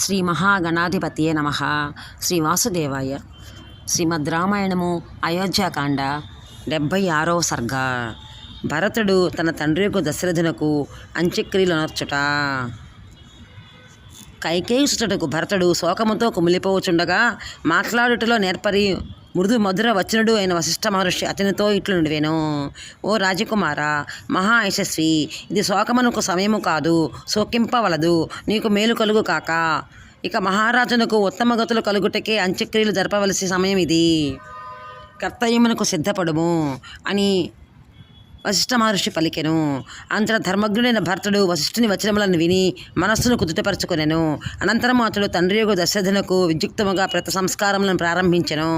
శ్రీ మహాగణాధిపతియే నమ. శ్రీ వాసుదేవాయ. శ్రీమద్ రామాయణము అయోధ్యాకాండ డెబ్భై ఆరవ సర్గ. భరతుడు తన తండ్రి యొక్క దశరథునకు అంత్యక్రియలు నర్చుట కైకేయుసుటకు భరతుడు శోకముతో కుమిలిపోవచుండగా మాట్లాడుటలో నేర్పరి మృదు మధుర వచనుడు అయిన వశిష్ఠ మహర్షి అతనితో ఇట్లు నుండివేను. ఓ రాజకుమార మహా యశస్వి ఇది శోకమునకు సమయము కాదు శోకింపవలదు నీకు మేలు కలుగు కాక. ఇక మహారాజునకు ఉత్తమ గతులు కలుగుటకే అంత్యక్రియలు జరపవలసి సమయం ఇది. కర్తవ్యమునకు సిద్ధపడుము అని వశిష్ఠ మహర్షి పలికెను. అంతట ధర్మజ్ఞుడైన భర్తడు వశిష్ఠుని వచనములను విని మనస్సును కుదుటపరుచుకొనెను. అనంతరం అతడు తండ్రి యొక్క దశరథునకు విద్యుక్తముగా ప్రత సంస్కారములను ప్రారంభించెను.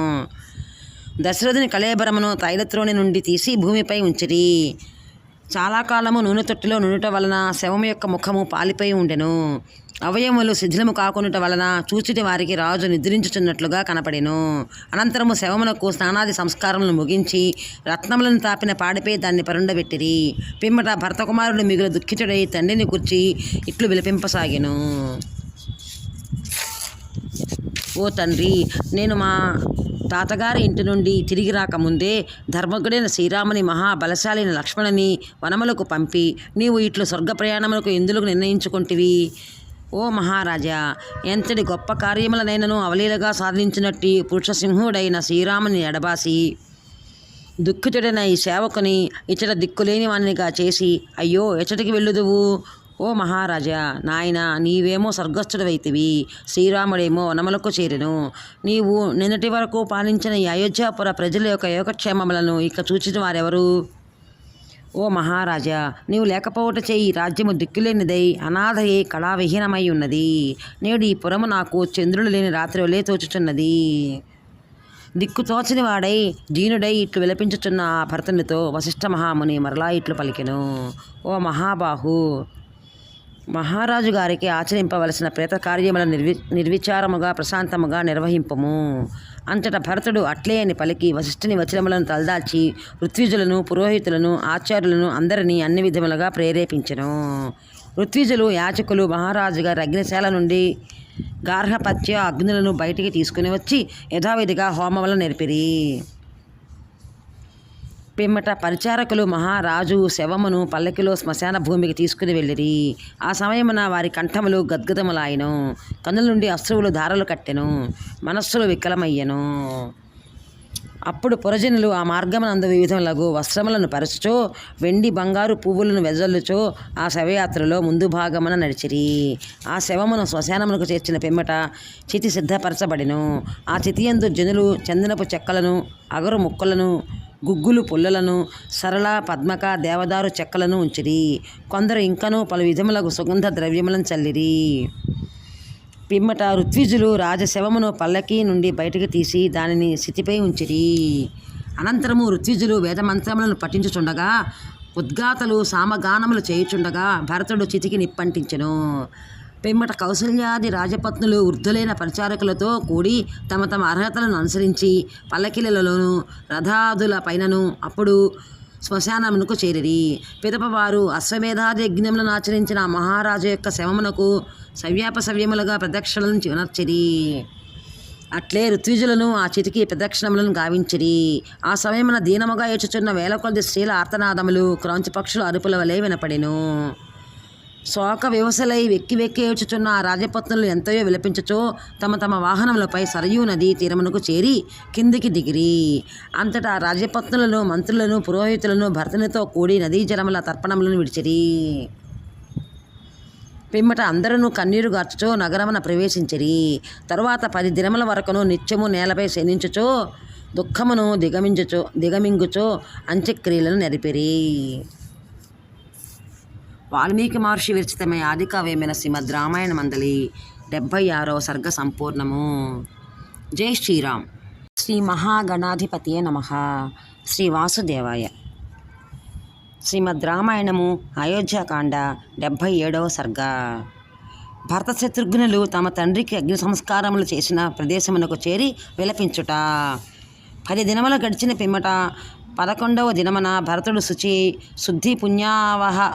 దశరథుని కళేబరమును తైలత్రోణి నుండి తీసి భూమిపై ఉంచిరి. చాలా కాలము నూనె తొట్టిలో నునుట వలన శవము యొక్క ముఖము పాలిపోయి ఉండెను. అవయములు శిథిలము కాకునుట వలన చూచిటి వారికి రాజు నిద్రించుచున్నట్లుగా కనపడెను. అనంతరము శవమునకు స్నానాది సంస్కారములను ముగించి రత్నములను తాపిన పాడిపై దాన్ని పరుండబెట్టిరి. పిమ్మట భర్త కుమారుడు మిగులు దుఃఖితుడై తండ్రిని కూర్చి ఇట్లు విలపింపసాగెను. ఓ తండ్రి నేను మా తాతగారి ఇంటి నుండి తిరిగి రాకముందే ధర్మగుడైన శ్రీరాముని మహాబలశాలైన లక్ష్మణుని వనములకు పంపి నీవు ఇట్లు స్వర్గ ప్రయాణములకు ఎందులకు నిర్ణయించుకుంటివి? ఓ మహారాజా ఎంతటి గొప్ప కార్యములనైనను అవలీలగా పురుష పురుషసింహుడైన శ్రీరాముని ఎడబాసి. దుఃఖితుడైన ఈ సేవకుని ఇచ్చట దిక్కులేని వానిగా చేసి అయ్యో ఎచ్చటికి వెళ్ళుదువు? ఓ మహారాజా నాయన నీవేమో స్వర్గస్థుడవైతివి. శ్రీరాముడేమో వనములకు చేరెను. నీవు నిన్నటి వరకు పాలించిన ఈ అయోధ్యాపుర ప్రజల యొక్క యోగక్షేమములను ఇక చూచిన వారెవరు? ఓ మహారాజా నీవు లేకపోవట చేయి రాజ్యము దిక్కులేనిదై అనాథయే కళావిహీనమై ఉన్నది నేడు ఈ పురము నాకు చంద్రుడు లేని రాత్రి వలే తోచుచున్నది. దిక్కు తోచని వాడై దీనుడై ఇట్లు విలపించుచున్న ఆ భర్తనితో వశిష్ఠ మహాముని మరలా ఇట్లు పలికెను. ఓ మహాబాహు మహారాజు గారికి ఆచరింపవలసిన ప్రేత కార్యములను నిర్వి నిర్విచారముగా ప్రశాంతముగా నిర్వహింపము. అంతట భరతుడు అట్లే అని పలికి వశిష్ఠుని వచనములను తలదాల్చి ఋత్విజులను పురోహితులను ఆచార్యులను అందరినీ అన్ని విధములుగా ప్రేరేపించెను. ఋత్విజులు యాచకులు మహారాజు గారి అగ్నిశాల నుండి గార్హపత్య అగ్నులను బయటికి తీసుకుని వచ్చి యథావిధిగా హోమములను నేర్పిరి. పిమ్మట పరిచారకులు మహారాజు శవమును పల్లకిలో శ్మశాన భూమికి తీసుకుని వెళ్ళిరి. ఆ సమయమున వారి కంఠములు గద్గదములాయను. కన్నుల నుండి అశ్రువులు ధారలు కట్టెను. మనస్సులు వికలమయ్యెను. అప్పుడు పురజనులు ఆ మార్గమునందు వివిధములగు వస్త్రములను పరచుచో వెండి బంగారు పువ్వులను వెదజల్లుచో ఆ శవయాత్రలో ముందు భాగమున నడిచిరి. ఆ శవమును శ్మశానమునకు చేర్చిన పిమ్మట చితి సిద్ధపరచబడిను. ఆ చితియందు జనులు చందనపు చెక్కలను అగరు ముక్కలను గుగ్గులు పుల్లలను సరళ పద్మక దేవదారు చెక్కలను ఉంచిరి. కొందరు ఇంకనూ పలు విధములకు సుగంధ ద్రవ్యములను చల్లిరి. పిమ్మట ఋత్విజులు రాజశవమును పల్లకి నుండి బయటకు తీసి దానిని స్థితిపై ఉంచిరి. అనంతరము ఋత్విజులు వేదమంత్రములను పఠించుచుండగా ఉద్గాతలు సామగానములు చేయుచుండగా భరతుడు చితికి నిప్పంటించెను. పిమ్మట కౌసల్యాది రాజపత్నులు వృద్ధులైన పరిచారకులతో కూడి తమ తమ అర్హతలను అనుసరించి పల్లకిలలోనూ రథాదుల పైనను అప్పుడు శ్మశానమునకు చేరిరి. పిదపవారు అశ్వమేధాది యజ్ఞములను ఆచరించిన మహారాజు యొక్క శవమునకు సవ్యాపసవ్యములుగా ప్రదక్షిణలను చివనర్చిరి. అట్లే ఋత్విజులను ఆ చితికి ప్రదక్షిణములను గావించిరి. ఆ సమయమున దీనముగా ఏచుచున్న వేల కొద్ది స్త్రీల ఆర్తనాదములు క్రౌంచి పక్షుల అరుపుల వలె వినపడెను. శోక వివసలై వెక్కి వెక్కి ఏడ్చుచున్న ఆ రాజపత్నులు ఎంతయో విలపించుచో తమ తమ వాహనములపై సరయూ నదీ తీరమునకు చేరి కిందికి దిగిరి. అంతటా ఆ రాజపత్నులను మంత్రులను పురోహితులను భర్తనితో కూడి నదీ జలముల తర్పణములను విడిచిరి. పిమ్మట అందరూ కన్నీరు గార్చుచో నగరమున ప్రవేశించిరి. తరువాత పది దినముల వరకును నిత్యము నేలపై శనించుచో దుఃఖమును దిగమించుచో దిగమింగుచో అంత్యక్రియలను నెరిపిరి. వాల్మీకి మహర్షి విరచితమై ఆదికావ్యమైన శ్రీమద్ రామాయణ మందలి డెబ్భై ఆరవ సర్గ సంపూర్ణము. జై శ్రీరామ్. శ్రీ మహాగణాధిపతియే నమ. శ్రీ వాసుదేవాయ. శ్రీమద్ రామాయణము అయోధ్యాకాండ డెబ్భై ఏడవ సర్గ. భరత శత్రుఘ్నులు తమ తండ్రికి అగ్ని సంస్కారములు చేసిన ప్రదేశమునకు చేరి విలపించుట. పది దినములు గడిచిన పిమ్మట పదకొండవ దినమున భరతుడు శుచి శుద్ధి పుణ్యావహ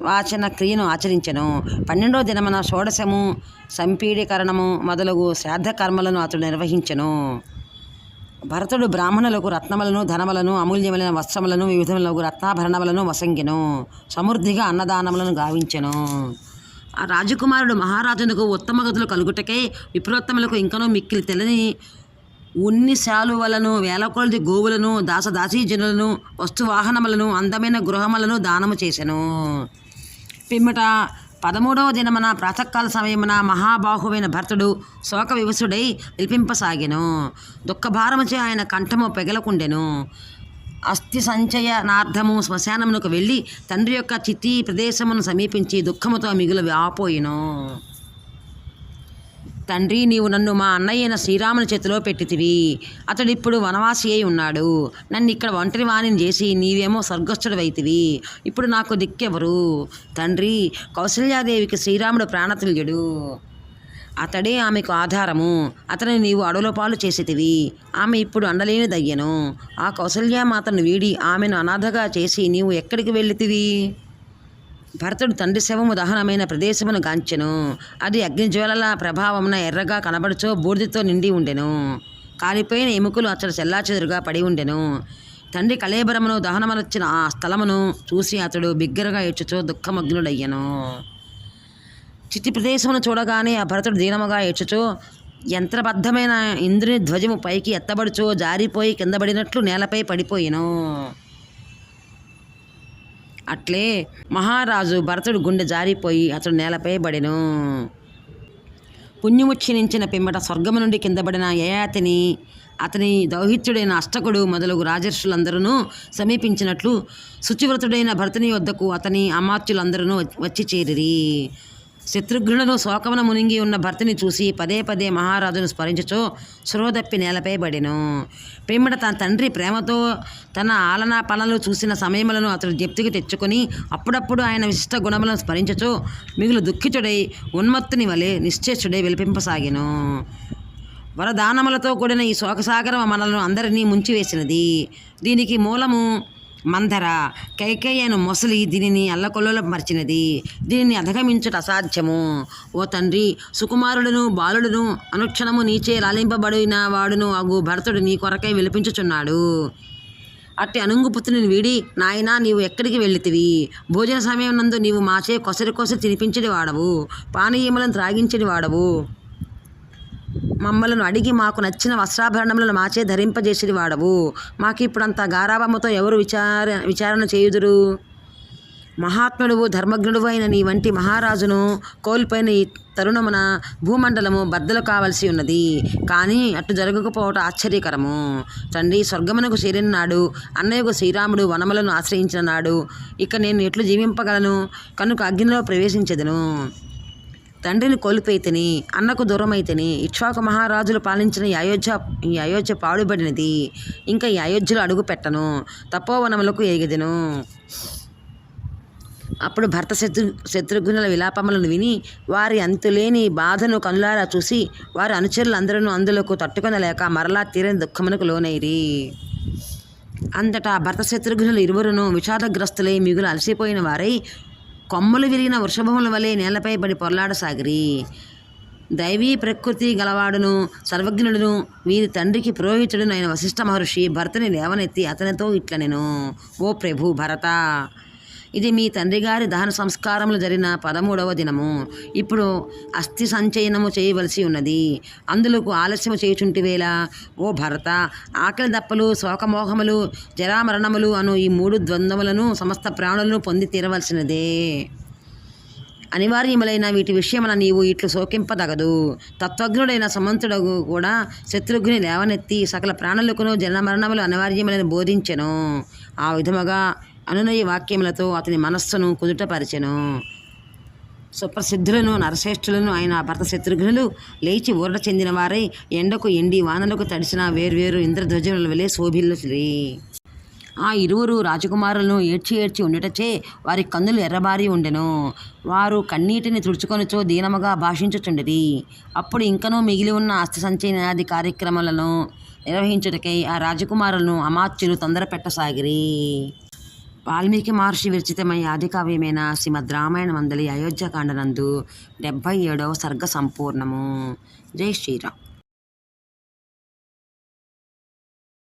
వాచన క్రియను ఆచరించెను. పన్నెండో దినమున షోడశము సంపీడీకరణము మొదలగు శ్రాద్ధ కర్మలను అతడు నిర్వహించెను. భరతుడు బ్రాహ్మణులకు రత్నములను ధనములను అమూల్యమైన వస్త్రములను వివిధములకు రత్నాభరణములను వసంగెను. సమృద్ధిగా అన్నదానములను గావించెను. ఆ రాజకుమారుడు మహారాజునకు ఉత్తమ గతులు కలుగుటకై విప్రోత్తములకు ఇంకనూ మిక్కిలి తెలని ఉన్ని శాలువలను వేలకొలది గోవులను దాసదాసీ జనులను వస్తువాహనములను అందమైన గృహములను దానము చేసెను. పిమ్మట పదమూడవ దినమున ప్రాతకాల సమయమున మహాబాహువైన భర్తుడు శోక వివసుడై విలిపింపసాగెను. దుఃఖభారముచే ఆయన కంఠము పెగలకుండెను. అస్థి సంచయనార్థము శ్మశానమునకు వెళ్ళి తండ్రి యొక్క చితి ప్రదేశమును సమీపించి దుఃఖముతో మిగులు వ్యాపోయిను తండ్రి నీవు నన్ను మా అన్నయ్యైన శ్రీరాముని చేతిలో పెట్టితివి. అతడిప్పుడు వనవాసి అయి ఉన్నాడు. నన్ను ఇక్కడ ఒంటరి వాణిని చేసి నీవేమో స్వర్గస్థుడవైతివి. ఇప్పుడు నాకు దిక్కెవరు? తండ్రి కౌసల్యాదేవికి శ్రీరాముడు ప్రాణతుల్యుడు. అతడే ఆమెకు ఆధారము. అతని నీవు అడవుల పాలు చేసేటివి ఆమె ఇప్పుడు అండలేని దయ్యను ఆ కౌసల్యామాతను వీడి ఆమెను అనాథగా చేసి నీవు ఎక్కడికి వెళ్ళితివి? భరతుడు తండ్రి శవము దహనమైన ప్రదేశమును గాంచెను. అది అగ్నిజ్వాలల ప్రభావమున ఎర్రగా కనబడుచో బూడిదతో నిండి ఉండెను. కాలిపోయిన ఎముకలు అతడు చెల్లాచెదురుగా పడి ఉండెను. తండ్రి కళేబరమును దహనమనొచ్చిన ఆ స్థలమును చూసి అతడు బిగ్గరగా ఏడ్చుచో దుఃఖమగ్నుడయ్యను. చిట్టి ప్రదేశమును చూడగానే ఆ భరతుడు దీనముగా ఏడ్చుచో యంత్రబద్ధమైన ఇంద్రుని ధ్వజము పైకి ఎత్తబడుచో జారిపోయి కిందబడినట్లు నేలపై పడిపోయాను. అట్లే మహారాజు భరతుడు గుండె జారిపోయి అతడు నేలపై పడెను. పుణ్యముచ్చినించిన పిమ్మట స్వర్గము నుండి కిందబడిన యయాతిని అతని దౌహిత్యుడైన అష్టకుడు మొదలగు రాజర్షులందరూ సమీపించినట్లు శుచివ్రతుడైన భరతుని వద్దకు అతని అమాత్యులందరూ వచ్చి చేరిరి. శత్రుఘ్నులను శోకమున మునిగి ఉన్న భర్తని చూసి పదే పదే మహారాజును స్మరించుచో శ్రోదప్పి నేలపై పడెను. పిమ్మట తన తండ్రి ప్రేమతో తన ఆలనా పనులు చూసిన సమయములను అతడు జప్తికి తెచ్చుకొని అప్పుడప్పుడు ఆయన విశిష్ట గుణములను స్మరించుచో మిగులు దుఃఖితుడై ఉన్మత్తుని వలె నిశ్చేష్టుడై విలిపింపసాగెను. వరదానములతో కూడిన ఈ శోకసాగరం మనలను అందరినీ ముంచివేసినది. దీనికి మూలము మందర కైకేయను మొసలి దీనిని అల్లకొల్లలో మర్చినది. దీనిని అధగమించుట అసాధ్యము. ఓ తండ్రి సుకుమారుడును బాలుడును అనుక్షణము నీచే లాలింపబడిన వాడును అగు భరతుడు నీ కొరకై విలిపించుచున్నాడు. అట్టి అనుంగుపుత్రుని వీడి నాయనా నీవు ఎక్కడికి వెళ్ళితివి? భోజన సమయం నందు నీవు మాచే కొసరి కొసరి తినిపించడి వాడవు పానీయములను త్రాగించడి వాడవు మమ్మలను అడిగి మాకు నచ్చిన వస్త్రాభరణములను మాచే ధరింపజేసేది వాడవు మాకు ఇప్పుడంత ఎవరు విచార విచారణ చేయుదురు? మహాత్ముడువు ధర్మజ్ఞుడు అయిన నీ వంటి మహారాజును కోల్పోయిన ఈ తరుణమున భూమండలము బద్దలు కావలసి ఉన్నది. కానీ అటు జరగకపోవటం ఆశ్చర్యకరము. తండ్రి స్వర్గమునకు చేరిన నాడు అన్నయ్యకు శ్రీరాముడు వనములను ఆశ్రయించిన నాడు ఇక నేను ఎట్లు జీవింపగలను? కనుక అగ్నిలో ప్రవేశించదును. తండ్రిని కోల్పోయితేని అన్నకు దూరమైతేని ఇక్ష్వాకు మహారాజులు పాలించిన ఈ అయోధ్య ఈ అయోధ్య పాడుబడినది. ఇంకా ఈ అయోధ్యలో అడుగు పెట్టను తపోవనములకు ఎగిదెను. అప్పుడు భర్త శత్రు శత్రుఘ్నుల విలాపములను విని వారి అంతులేని బాధను కనులారా చూసి వారి అనుచరులందరూ అందులోకి తట్టుకొనలేక మరలా తీరని దుఃఖమునకు లోనైరి. అంతటా భర్త శత్రుఘ్నులు ఇరువురును విషాదగ్రస్తులై మిగులు అలసిపోయిన వారై కొమ్మలు విరిగిన వృషభముల వలె నేలపై పడి పొరలాడసాగిరి దైవీ ప్రకృతి గలవాడును సర్వజ్ఞుడును వీరి తండ్రికి పురోహితుడును అయిన వశిష్ఠ మహర్షి భర్తని లేవనెత్తి అతనితో ఇట్లనెను. ఓ ప్రభు భరత! ఇది మీ తండ్రి గారి దహన సంస్కారములు జరిగిన పదమూడవ దినము. ఇప్పుడు అస్థి సంచయనము చేయవలసి ఉన్నది. అందులోకు ఆలస్యము చేయుచుంటివేళ ఓ భరత ఆకలి దప్పలు శోకమోహములు జరామరణములు అను ఈ మూడు ద్వంద్వములను సమస్త ప్రాణులను పొంది తీరవలసినదే. అనివార్యములైన వీటి విషయమున నీవు ఇట్లు శోకింపదగదు. తత్వజ్ఞుడైన సమంతుడు కూడా శత్రుఘ్ని లేవనెత్తి సకల ప్రాణులకును జనమరణములు అనివార్యములని బోధించెను. ఆ విధముగా అనునయ వాక్యములతో అతని మనస్సును కుదుటపరిచెను. సుప్రసిద్ధులను నరశ్రేష్ఠులను ఆయన భర్త శత్రుఘ్నులు లేచి ఊరట చెందిన వారై ఎండకు ఎండి వానలకు తడిసిన వేర్వేరు ఇంద్రధ్వజముల వలె శోభిల్లుచిరి. ఆ ఇరువురు రాజకుమారులను ఏడ్చి ఏడ్చి ఉండటచే వారి కన్నులు ఎర్రబారి ఉండెను. వారు కన్నీటిని తుడుచుకొనిచో దీనముగా భాషించుచుండిరి అప్పుడు ఇంకనూ మిగిలి ఉన్న అస్థి సంచయనాది కార్యక్రమాలను నిర్వహించుటకై ఆ రాజకుమారులను అమాత్యులు తొందర పెట్టసాగిరి వాల్మీకి మహర్షి విరచితమై ఆదికావ్యమైన శ్రీమద్ రామాయణ మందలి అయోధ్యకాండనందు డెబ్భై ఏడవ సర్గ సంపూర్ణము. జై శ్రీరామ్.